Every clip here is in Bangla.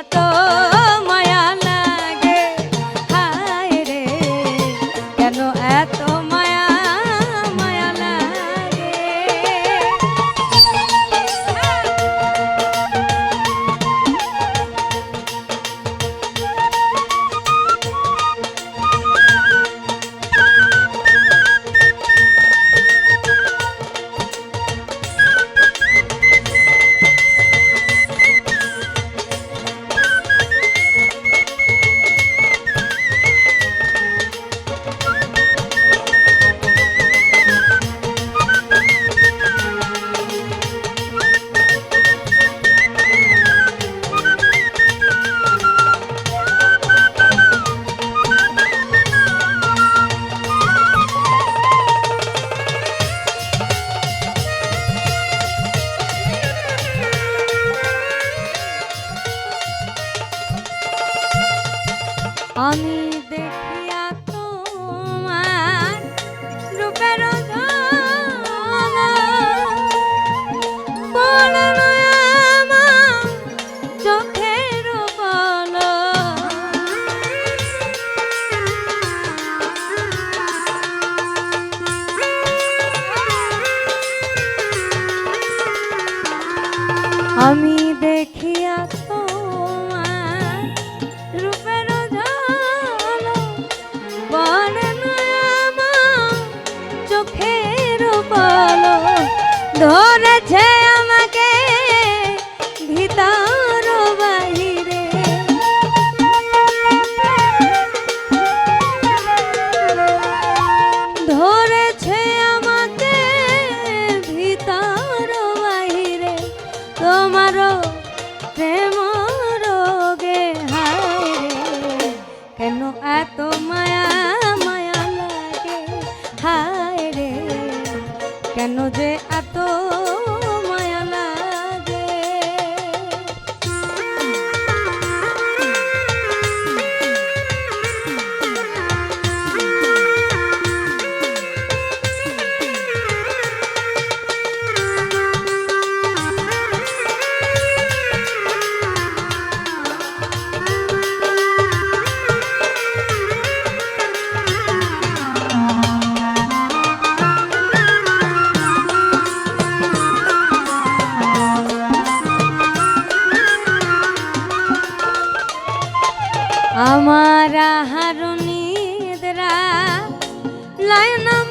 A todos. 아니. আমার হারুনিদরা লাইনাম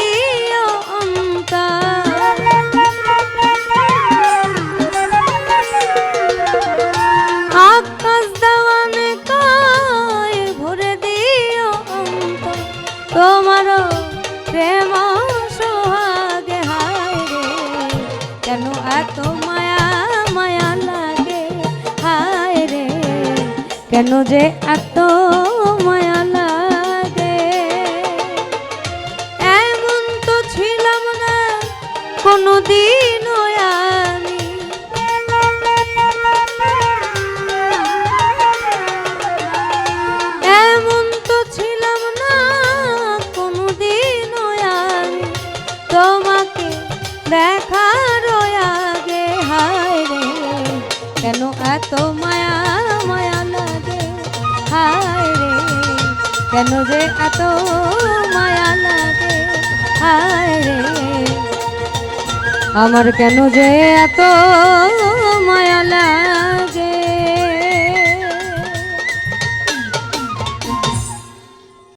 তোমার প্রেম সোহাগে, হায় রে। কেন এত মায়া মায়া লাগে, হায় রে। কেন যে এত মায়া লাগে। এমন তো ছিলাম না কোনোদিনও এত মায়া মায়া লাগে। হায় রে, কেন যে এত মায়া লাগে? হায় রে, আমার কেন যে এত মায়া লাগে?